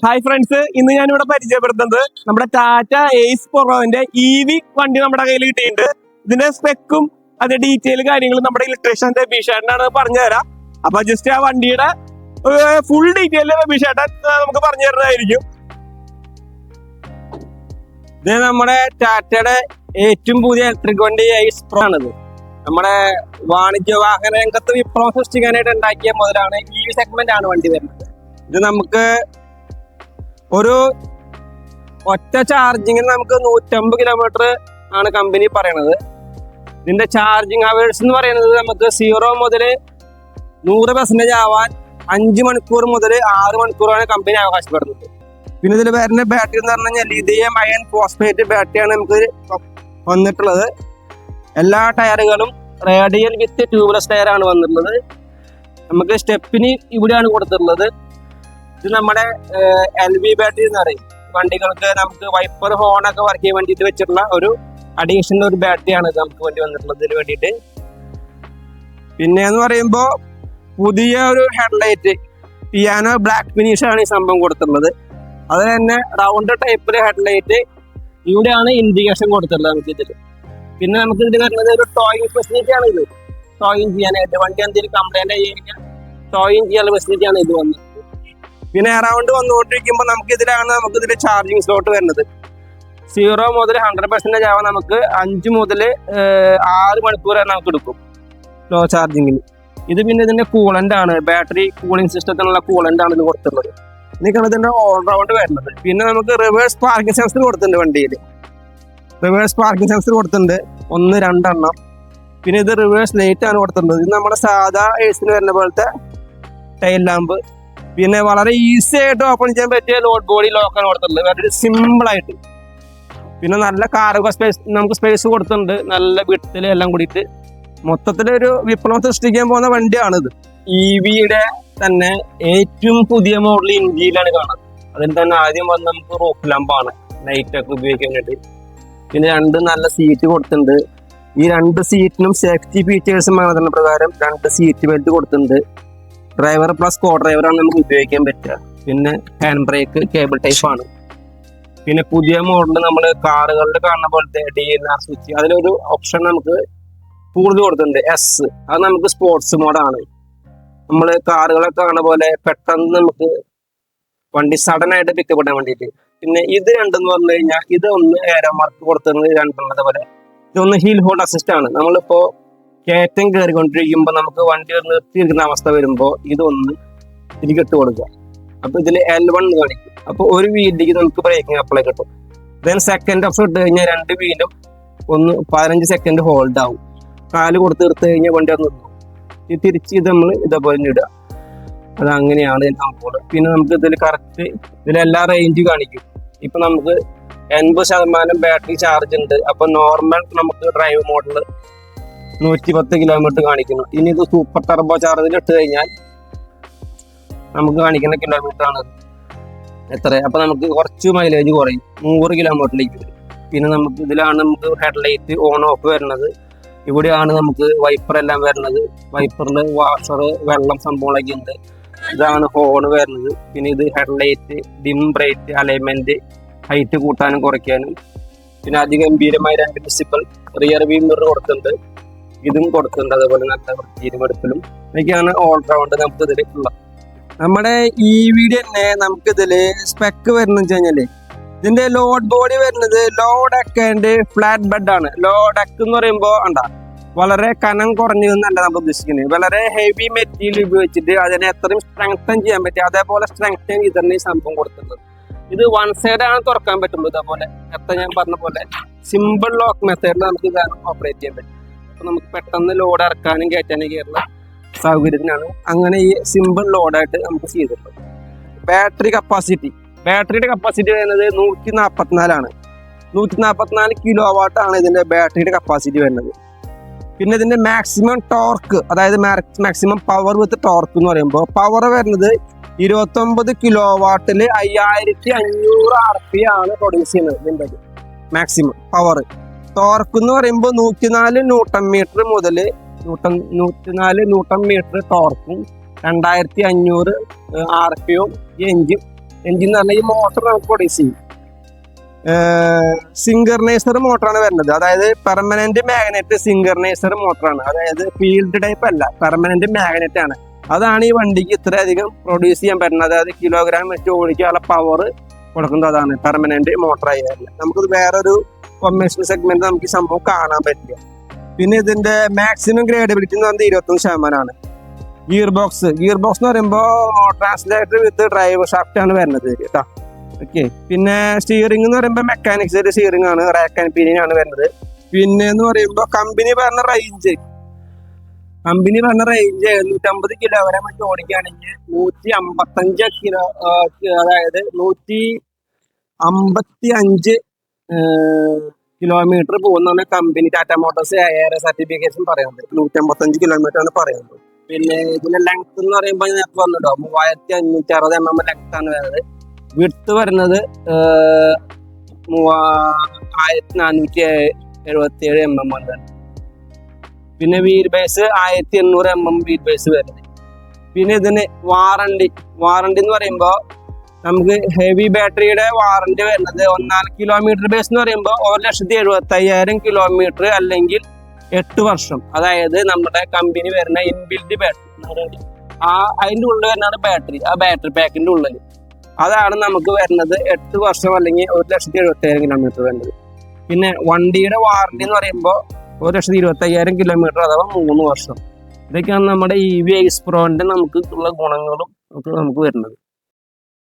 Hi friends ഇന്ന് ഞാൻ ഇവിടെ പരിചയപ്പെടുത്തുന്നത് നമ്മുടെ ടാറ്റ എയ്സ് പൊറോവിന്റെ ഇ വി വണ്ടി നമ്മുടെ കയ്യിൽ കിട്ടിയിട്ടുണ്ട്. ഇതിന്റെ സ്പെക്കും അതിന്റെ ഡീറ്റെയിൽ കാര്യങ്ങളും നമ്മുടെ ഇലക്ട്രീഷ്യന്റെ ബിഷേട്ടനാണ് പറഞ്ഞു തരാം അപ്പൊ ജസ്റ്റ് ആ വണ്ടിയുടെ ഫുൾ ഡീറ്റെയിൽ ബിഷേട്ടൻ നമുക്ക് പറഞ്ഞു തരുന്നതായിരിക്കും. ഇത് നമ്മുടെ ടാറ്റയുടെ ഏറ്റവും പുതിയ ഇലക്ട്രിക് വണ്ടി എയ്സ് പ്രോ ആണിത് നമ്മുടെ വാണിജ്യ വാഹന രംഗത്ത് വിപ്ലവം സൃഷ്ടിക്കാനായിട്ട് ഉണ്ടാക്കിയ മുതലാണ് ഈ സെഗ്മെന്റ് ആണ് വണ്ടി വരുന്നത്. ഇത് നമുക്ക് ഒരു ഒറ്റ ചാർജിങ്ങിന് നമുക്ക് നൂറ്റമ്പത് കിലോമീറ്റർ ആണ് കമ്പനി പറയണത്. ഇതിന്റെ ചാർജിങ് അവേഴ്സ് എന്ന് പറയുന്നത് നമുക്ക് സീറോ മുതൽ നൂറ് പെർസെന്റേജ് ആവാൻ അഞ്ച് മണിക്കൂർ മുതൽ ആറ് മണിക്കൂറാണ് കമ്പനി അവകാശപ്പെടുന്നത്. പിന്നെ ഇതിൽ വരുന്ന ബാറ്ററി എന്ന് പറഞ്ഞു കഴിഞ്ഞാൽ ലിഥിയം അയൺ ഫോസ്ഫേറ്റ് ബാറ്ററിയാണ് നമുക്ക് വന്നിട്ടുള്ളത്. എല്ലാ ടയറുകളും റേഡിയൽ വിത്ത് ട്യൂബ്ലെസ് ടയർ ആണ് വന്നിട്ടുള്ളത്. നമുക്ക് സ്റ്റെപ്പിന് ഇവിടെയാണ് കൊടുത്തിട്ടുള്ളത്. ഇത് നമ്മുടെ എൽ വി ബാറ്ററി എന്ന് പറയും. വണ്ടികൾക്ക് നമുക്ക് വൈപ്പർ ഒക്കെ വർക്ക് ചെയ്യാൻ വേണ്ടിയിട്ട് വെച്ചിട്ടുള്ള ഒരു അഡീഷണൽ ഒരു ബാറ്ററിയാണ് ഇത് നമുക്ക് വേണ്ടി വന്നിട്ടുള്ളത്. ഇതിന് വേണ്ടിയിട്ട്. പിന്നെ എന്ന് പറയുമ്പോൾ പുതിയ ഒരു ഹെഡ്ലൈറ്റ് പിയാനോ ബ്ലാക്ക് ഫിനിഷ് ആണ് ഈ സംഭവം കൊടുത്തിട്ടുള്ളത്. അത് തന്നെ റൗണ്ട് ടൈപ്പിൽ ഹെഡ്ലൈറ്റ് ഇവിടെയാണ് ഇൻഡിക്കേഷൻ കൊടുത്തിട്ടുള്ളത് നമുക്ക് ഇതിൽ പിന്നെ നമുക്ക് ഇതിൽ വരുന്നത് ഒരു ടോയിങ് ഫെസിലിറ്റി ആണ് ഇത്. ടോയിങ് ചെയ്യാനായിട്ട്. വണ്ടി എന്തെങ്കിലും കംപ്ലൈന്റ് ആയി കഴിഞ്ഞാൽ ടോയിങ് ചെയ്യാനുള്ള ഫെസിലിറ്റി ആണ് ഇത് വന്നത് പിന്നെ അറൗണ്ട് വന്നുകൊണ്ടിരിക്കുമ്പോൾ നമുക്ക് ഇതിലാണ് നമുക്ക് ഇതിൽ ചാർജിങ് സ്ലോട്ട് വരുന്നത്. സീറോ മുതൽ ഹൺഡ്രഡ് പെർസെന്റേജ് ആവാൻ നമുക്ക് അഞ്ച് മുതൽ ആറ് മണിക്കൂർ വരെ നമുക്ക് എടുക്കും. ലോ. ചാർജിങ്ങിന് ഇത് പിന്നെ ഇതിന്റെ കൂളന്റ് ആണ്. ബാറ്ററി കൂളിംഗ് സിസ്റ്റത്തിനുള്ള കൂളന്റ് ആണ് ഇത് കൊടുത്തിട്ടുള്ളത്. ഇതൊക്കെയാണ് ഇതിന്റെ ഓൾറൗണ്ട് വരുന്നത്. പിന്നെ നമുക്ക് റിവേഴ്സ് പാർക്കിംഗ് സെൻസർ കൊടുത്തിട്ടുണ്ട് വണ്ടിയിൽ റിവേഴ്സ് പാർക്കിംഗ് സെൻസർ കൊടുത്തിട്ടുണ്ട്. ഒന്ന് രണ്ടെണ്ണം. പിന്നെ ഇത് റിവേഴ്സ് ലൈറ്റ് ആണ് കൊടുത്തിട്ടുണ്ട് ഇത് നമ്മുടെ സാധാ എയ്സിന് വരുന്ന പോലത്തെ ടൈൽ ലാമ്പ് പിന്നെ വളരെ ഈസി ആയിട്ട് ഓപ്പൺ ചെയ്യാൻ പറ്റിയ ലോഡ് ബോഡി ലോക്കൻ കൊടുത്തിട്ടുള്ളത്. വളരെ സിമ്പിൾ ആയിട്ട്. പിന്നെ നല്ല കാർഗോ സ്പേസ് നമുക്ക് സ്പേസ് കൊടുത്തിട്ടുണ്ട്. നല്ല വിട്ടിൽ എല്ലാം കൂടിയിട്ട്. മൊത്തത്തിൽ ഒരു വിപ്ലവം സൃഷ്ടിക്കാൻ പോകുന്ന വണ്ടിയാണിത്. ഇ വിയുടെ തന്നെ ഏറ്റവും പുതിയ മോഡൽ ഇന്ത്യയിലാണ് കാണുന്നത്. അതിൽ തന്നെ ആദ്യം വന്ന് നമുക്ക് റോക്ക് ലാമ്പാണ് നൈറ്റ് ഒക്കെ ഉപയോഗിക്കാൻ വേണ്ടി പിന്നെ രണ്ട് നല്ല സീറ്റ് കൊടുത്തിട്ടുണ്ട്. ഈ രണ്ട് സീറ്റിനും സേഫ്റ്റി ഫീച്ചേഴ്സും മാനദണ്ഡ പ്രകാരം രണ്ട് സീറ്റ് ബെൽറ്റ് കൊടുത്തിട്ടുണ്ട്. ഡ്രൈവർ പ്ലസ് കോ ഡ്രൈവറാണ് നമുക്ക് ഉപയോഗിക്കാൻ പറ്റുക. പിന്നെ ഹാൻഡ് ബ്രേക്ക് കേബിൾ ടൈപ്പ് ആണ്. പിന്നെ പുതിയ മോഡൽ നമ്മൾ കാറുകളിൽ കാണുന്ന പോലത്തെ ഡി എൻ ആർ സ്വിച്ച് അതിലൊരു ഓപ്ഷൻ നമുക്ക് കൂടുതൽ കൊടുത്തിട്ടുണ്ട്. എസ് അത് നമുക്ക് സ്പോർട്സ് മോഡാണ് നമ്മൾ കാറുകളൊക്കെ കാണുന്ന പോലെ പെട്ടെന്ന് നമുക്ക് വണ്ടി സഡൻ ആയിട്ട് പിക്കപ്പ് ഇടാൻ വേണ്ടിയിട്ട്. പിന്നെ ഇത് രണ്ടെന്ന് പറഞ്ഞു കഴിഞ്ഞാൽ ഇത് ഒന്ന് ഏരോ മാർക്ക് കൊടുത്തത് രണ്ടെണ്ണത് പോലെ. ഇതൊന്ന് ഹീൽ ഹോൾഡ് അസിസ്റ്റ് ആണ്. നമ്മളിപ്പോ കയറ്റം കയറിക്കൊണ്ടിരിക്കുമ്പോൾ നമുക്ക് വണ്ടി ഒരു നിർത്തിയിരിക്കുന്ന അവസ്ഥ വരുമ്പോൾ ഇതൊന്ന് ഇതിലേക്ക് ഇട്ട് കൊടുക്കുക. അപ്പൊ ഇതിൽ എൽ വൺ കാണിക്കും. അപ്പൊ ഒരു വീലിലേക്ക് നമുക്ക് ബ്രേക്കിംഗ് അപ്ലൈ കിട്ടും. ദെൻ സെക്കൻഡ് ഓപ്ഷൻ ഇട്ട് കഴിഞ്ഞാൽ രണ്ട് വീലും ഒന്ന് പതിനഞ്ച് സെക്കൻഡ് ഹോൾഡ് ആവും. കാൽ കൊടുത്ത് എടുത്തു കഴിഞ്ഞാൽ വണ്ടി ഒന്ന് നിൽക്കും. ഇത് തിരിച്ച് ഇത് നമ്മൾ ഇതേപോലെ ഇടുക. അത് അങ്ങനെയാണ് സംഭവം. പിന്നെ നമുക്ക് ഇതിൽ കറക്റ്റ് ഇതിലെല്ലാ റേഞ്ച് കാണിക്കും. ഇപ്പൊ നമുക്ക് എൺപത് ശതമാനം ബാറ്ററി ചാർജ് ഉണ്ട്. അപ്പൊ നോർമൽ നമുക്ക് ഡ്രൈവ് മോഡൽ നൂറ്റി പത്ത് കിലോമീറ്റർ കാണിക്കുന്നു. ഇനി ഇത് സൂപ്പർ ടർബോ ചാർജിൽ ഇട്ട് കഴിഞ്ഞാൽ നമുക്ക് കാണിക്കുന്ന കിലോമീറ്റർ ആണ് എത്ര അപ്പൊ നമുക്ക് കുറച്ച് മൈലേജ് കുറയും. നൂറ് കിലോമീറ്ററിലേക്ക് വരും. പിന്നെ നമുക്ക് ഇതിലാണ് നമുക്ക് ഹെഡ്ലൈറ്റ് ഓൺ ഓഫ് വരുന്നത്. ഇവിടെയാണ് നമുക്ക് വൈപ്പർ എല്ലാം വരുന്നത്. വൈപ്പറിൽ വാഷർ വെള്ളം സംഭവങ്ങളൊക്കെ ഉണ്ട്. ഇതാണ് ഹോൺ വരുന്നത്. പിന്നെ ഇത് headlight dim bright alignment height കൂട്ടാനും കുറയ്ക്കാനും. പിന്നെ അധികം അതിഗംഭീരമായ രണ്ട് പ്രിൻസിപ്പൽ റിയർ വ്യൂ മിറർ കൊടുത്തിട്ടുണ്ട്. ഇതും കൊടുത്തിട്ടുണ്ട്. അതേപോലെ നല്ല വൃത്തിയിലും ഇതൊക്കെയാണ് ഓൾറൗണ്ട് നമുക്ക് ഇതിൽ ഉള്ളത്. നമ്മുടെ ഈ വീഡിയോ തന്നെ നമുക്ക് ഇതിൽ സ്പെക്ക് വരുന്ന വെച്ച് കഴിഞ്ഞാൽ ഇതിന്റെ ലോഡ് ബോഡി വരുന്നത് ലോഡ് ഡെക്ക് ഫ്ലാറ്റ് ബെഡ് ആണ്. ലോ ഡെക്ക് എന്ന് പറയുമ്പോ ഉണ്ടാ വളരെ കനം കുറഞ്ഞതെന്നല്ല നമ്മൾ ഉദ്ദേശിക്കുന്നത്. വളരെ ഹെവി മെറ്റീരിയൽ ഉപയോഗിച്ചിട്ട് അതിനെ എത്രയും സ്ട്രെങ്തൻ ചെയ്യാൻ പറ്റും. അതേപോലെ സ്ട്രെങ്തൻ ഈ സംഭവം കൊടുക്കുന്നത്. ഇത് വൺ സൈഡ് ആണ് തുറക്കാൻ പറ്റുള്ളൂ ഇതേപോലെ എത്ര ഞാൻ പറഞ്ഞ പോലെ സിമ്പിൾ ലോക്ക് മെത്തേഡിൽ നമുക്ക് ഇത് ഓപ്പറേറ്റ് ചെയ്യാൻ പറ്റും. അപ്പൊ നമുക്ക് പെട്ടെന്ന് ലോഡ് ഇറക്കാനും കയറ്റാനും കയറുന്ന സൗകര്യത്തിനാണ് അങ്ങനെ ഈ സിമ്പിൾ ലോഡായിട്ട് നമുക്ക് ചെയ്തിട്ടുള്ളത്. ബാറ്ററി കപ്പാസിറ്റി ബാറ്ററിയുടെ കപ്പാസിറ്റി വരുന്നത് നൂറ്റി നാൽപ്പത്തിനാലാണ് നൂറ്റി നാൽപ്പത്തിനാല് കിലോ വാട്ടാണ് ഇതിന്റെ ബാറ്ററിയുടെ കപ്പാസിറ്റി വരുന്നത്. പിന്നെ ഇതിന്റെ മാക്സിമം ടോർക്ക് അതായത് മാക്സിമം പവർ വിത്ത് ടോർക്ക് എന്ന് പറയുമ്പോൾ പവർ വരുന്നത് ഇരുപത്തൊമ്പത് കിലോ വാട്ടിൽ അയ്യായിരത്തി അഞ്ഞൂറ് ആർ പി ആണ് പ്രൊഡ്യൂസ് ചെയ്യുന്നത് ഇതിന്റെ മാക്സിമം പവർ ടോർക്ക് എന്ന് പറയുമ്പോൾ നൂറ്റിനാല് ന്യൂട്ടൺ മീറ്റർ മുതൽ ന്യൂട്ടൺ നൂറ്റിനാല് ന്യൂട്ടൺ മീറ്റർ ടോർക്കും രണ്ടായിരത്തി അഞ്ഞൂറ് R P O engine engine എന്ന് പറഞ്ഞാൽ ഈ മോട്ടർ നമുക്ക് പ്രൊഡ്യൂസ് ചെയ്യും. സിംഗർണൈസർ മോട്ടറാണ് വരുന്നത്. അതായത് പെർമനന്റ് മാഗ്നറ്റ് സിംഗർണൈസർ മോട്ടറാണ് അതായത് ഫീൽഡ് ടൈപ്പ് അല്ല പെർമനന്റ് മാഗ്നറ്റ് ആണ്. അതാണ് ഈ വണ്ടിക്ക് ഇത്രയധികം പ്രൊഡ്യൂസ് ചെയ്യാൻ പറ്റുന്നത്. അതായത് കിലോഗ്രാം വെച്ച് ഓടിക്കാനുള്ള പവർ കൊടുക്കുന്നത് അതാണ് പെർമനന്റ് മോട്ടറായി നമുക്ക് വേറൊരു കൊമേഴ്ഷ്യൽ സെഗ്മെന്റ് നമുക്ക് ഈ സംഭവം കാണാൻ പറ്റില്ല. പിന്നെ ഇതിന്റെ മാക്സിമം ഗ്രേഡബിലിറ്റി എന്ന് പറയുന്നത് ഇരുപത്തൊന്ന് ശതമാനമാണ്. ഗിയർ ബോക്സ് ഗിയർ ബോക്സ് എന്ന് പറയുമ്പോൾ ട്രാൻസ്ലേറ്റർ വിത്ത് ഡ്രൈവർ ആണ് വരുന്നത് കേട്ടോ. ഓക്കെ പിന്നെ സ്റ്റിയറിംഗ് എന്ന് പറയുമ്പോൾ മെക്കാനിക്സ് സ്റ്റിയറിംഗ് ആണ് റാക്ക് ആൻഡ് പിനിയൻ ആണ് വരുന്നത്. പിന്നെ എന്ന് പറയുമ്പോൾ കമ്പനി പറഞ്ഞ റേഞ്ച് കമ്പനി പറഞ്ഞ റേഞ്ച് എഴുന്നൂറ്റമ്പത് കിലോ വരെ മറ്റു ഓടിക്കുകയാണെങ്കിൽ നൂറ്റി അമ്പത്തഞ്ച് കിലോ അതായത് നൂറ്റി അമ്പത്തി അഞ്ച് കിലോമീറ്റർ പോകുന്നതാണ് company Tata Motors air certification പറയുന്നത്. നൂറ്റി അമ്പത്തഞ്ച് കിലോമീറ്റർ ആണ് പറയുന്നത്. പിന്നെ ഇതിന്റെ ലെങ്ത് എന്ന് പറയുമ്പോൾ നേരത്തെ വന്നിട്ടോ മൂവായിരത്തി അഞ്ഞൂറ്റി അറുപത് എം എം ലെങ്ത് ആണ് വരുന്നത്. വിട്ട് വരുന്നത് ആയിരത്തി നാനൂറ്റി എഴുപത്തി ഏഴ് എം എം ആണ് പിന്നെ വീൽ ബേസ് ആയിരത്തി എണ്ണൂറ് എം എം വീൽ ബേസ് വരുന്നത്. പിന്നെ ഇതിന് വാറണ്ടി വാറണ്ടി എന്ന് പറയുമ്പോൾ നമുക്ക് ഹെവി ബാറ്ററിയുടെ വാറണ്ടി വരുന്നത് ഒന്നാൽ കിലോമീറ്റർ ബേസ് എന്ന് പറയുമ്പോൾ ഒരു ലക്ഷത്തി എഴുപത്തി അയ്യായിരം കിലോമീറ്റർ അല്ലെങ്കിൽ എട്ട് വർഷം. അതായത് നമ്മുടെ കമ്പനി വരുന്ന ഇൻബിൽഡ് ബാറ്ററി ആ അതിന്റെ ഉള്ളിൽ വരുന്നതാണ് ബാറ്ററി ആ ബാറ്ററി പാക്കിന്റെ ഉള്ളിൽ. അതാണ് നമുക്ക് വരുന്നത് എട്ട് വർഷം അല്ലെങ്കിൽ ഒരു ലക്ഷത്തി എഴുപത്തി അയ്യായിരം കിലോമീറ്റർ വരുന്നത്. പിന്നെ വണ്ടിയുടെ വാറണ്ടി എന്ന് പറയുമ്പോൾ ഒരു ലക്ഷത്തി ഇരുപത്തി അയ്യായിരം കിലോമീറ്റർ അഥവാ മൂന്ന് വർഷം. ഇതൊക്കെയാണ് നമ്മുടെ ഇ വി ഐസ് പ്രോന്റെ നമുക്ക് ഉള്ള ഗുണങ്ങളും ഒക്കെ നമുക്ക് വരുന്നത്.